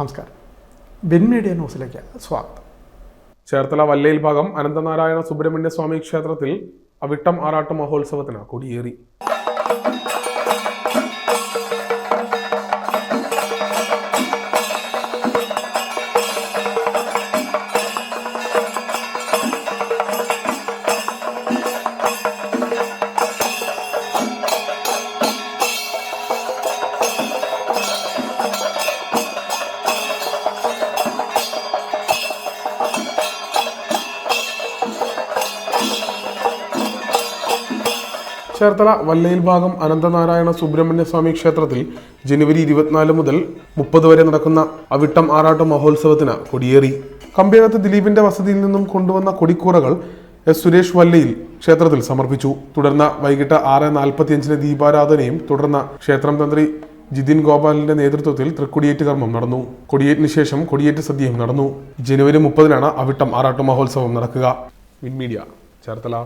നമസ്കാരം. Bin media ന്യൂസിലേക്ക് സ്വാഗതം. ചേർത്തല വല്ലയിൽ ഭാഗം അനന്തനാരായണ സുബ്രഹ്മണ്യ സ്വാമി ക്ഷേത്രത്തിൽ അവിട്ടം ആറാട്ട് മഹോത്സവത്തിന് കൊടിയേറി. ചേർത്തല വല്ലയിൽ ഭാഗം അനന്തനാരായണ സുബ്രഹ്മണ്യ സ്വാമി ക്ഷേത്രത്തിൽ ജനുവരി ഇരുപത്തിനാല് മുതൽ മുപ്പത് വരെ നടക്കുന്ന അവിട്ടം ആറാട്ട് മഹോത്സവത്തിന് കൊടിയേറി. കമ്പിയകത്ത് ദിലീപിന്റെ വസതിയിൽ നിന്നും കൊണ്ടുവന്ന കൊടിക്കൂറകൾ എസ് സുരേഷ് വല്ലയിൽ ക്ഷേത്രത്തിൽ സമർപ്പിച്ചു. തുടർന്ന് വൈകിട്ട് ആറ് നാൽപ്പത്തിയഞ്ചിന് ദീപാരാധനയും തുടർന്ന് ക്ഷേത്രം തന്ത്രി ജിതിൻ ഗോപാലിന്റെ നേതൃത്വത്തിൽ തൃക്കൊടിയേറ്റ് കർമ്മം നടന്നു. കൊടിയേറ്റിന് ശേഷം കൊടിയേറ്റ് സദ്യയും നടന്നു. ജനുവരി മുപ്പതിനാണ് അവിട്ടം ആറാട്ട് മഹോത്സവം നടക്കുക. Win Media Cherthala.